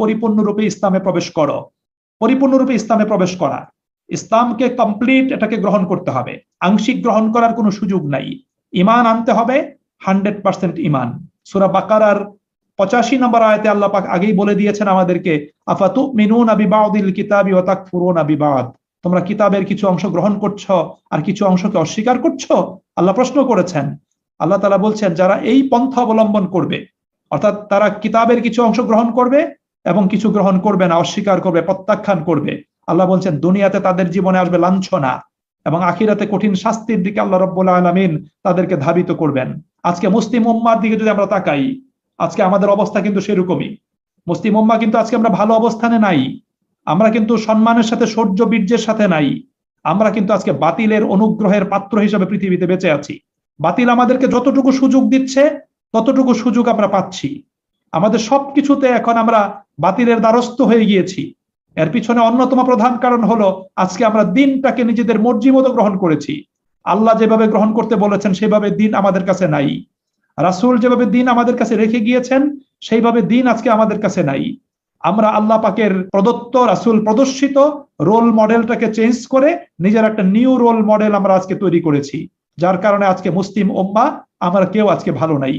পরিপূর্ণরূপে ইসলামে প্রবেশ করো। পরিপূর্ণরূপে ইসলামে প্রবেশ করা। ইসলামকে কমপ্লিট এটাকে গ্রহণ করতে হবে। আংশিক গ্রহণ করার কোনো সুযোগ নাই। ইমান আনতে হবে, হান্ড্রেড পার্সেন্ট ইমান সুরা বাকারার পঁচাশি নম্বর আয়তে আল্লাহ পাক আগেই বলে দিয়েছেন আমাদেরকে আফাতু মিনুন আবি বাউদিল কিতাবি ও তাকফুরুন আবি বাদ তোমরা কিতাবের কিছু অংশ গ্রহণ করছ আর কিছু অংশকে অস্বীকার করছ? আল্লাহ প্রশ্ন করেছেন আল্লাহ তালা বলছেন, যারা এই পন্থা অবলম্বন করবে, অর্থাৎ তারা কিতাবের কিছু অংশ গ্রহণ করবে এবং কিছু গ্রহণ করবে না, অস্বীকার করবে, প্রত্যাখ্যান করবে। আল্লাহ বলছেন, দুনিয়াতে তাদের জীবনে আসবে লাঞ্ছনা এবং আখিরাতে কঠিন শাস্তির দিকে আল্লাহ রব্বুল আলমিন তাদেরকে ধাবিত করবেন। আজকে মুসলিম উম্মার দিকে যদি আমরা তাকাই, আজকে আমাদের অবস্থা কিন্তু সেরকমই। মুসলিম উম্মা কিন্তু আজকে আমরা ভালো অবস্থানে নাই, আমরা কিন্তু সম্মানের সাথে সৌর্য বীর্যের সাথে নাই, আমরা কিন্তু আজকে বাতিলের অনুগ্রহের পাত্র হিসেবে পৃথিবীতে বেঁচে আছি। বাতিল আমাদেরকে যতটুকু সুযোগ দিচ্ছে, ততটুকু সুযোগ আমরা পাচ্ছি। আমাদের সবকিছুতে এখন আমরা বাতিলের দ্বারস্থ হয়ে গিয়েছি। এর পিছনে অন্যতম প্রধান কারণ হলো, আজকে আমরা দিনটাকে নিজেদের মর্জি মতো গ্রহণ করেছি। আল্লাহ যেভাবে গ্রহণ করতে বলেছেন, সেভাবে দিন আমাদের কাছে নাই। রাসুল যেভাবে দিন আমাদের কাছে রেখে গিয়েছেন, সেইভাবে দিন আজকে আমাদের কাছে নাই। আমরা আল্লাহ পাকের প্রদত্ত রাসুল প্রদর্শিত রোল মডেলটাকে চেঞ্জ করে নিজের একটা নিউ রোল মডেল আমরা আজকে তৈরি করেছি। যার কারণে আজকে মুসলিম ওম্মা আমার কেউ আজকে ভালো নাই।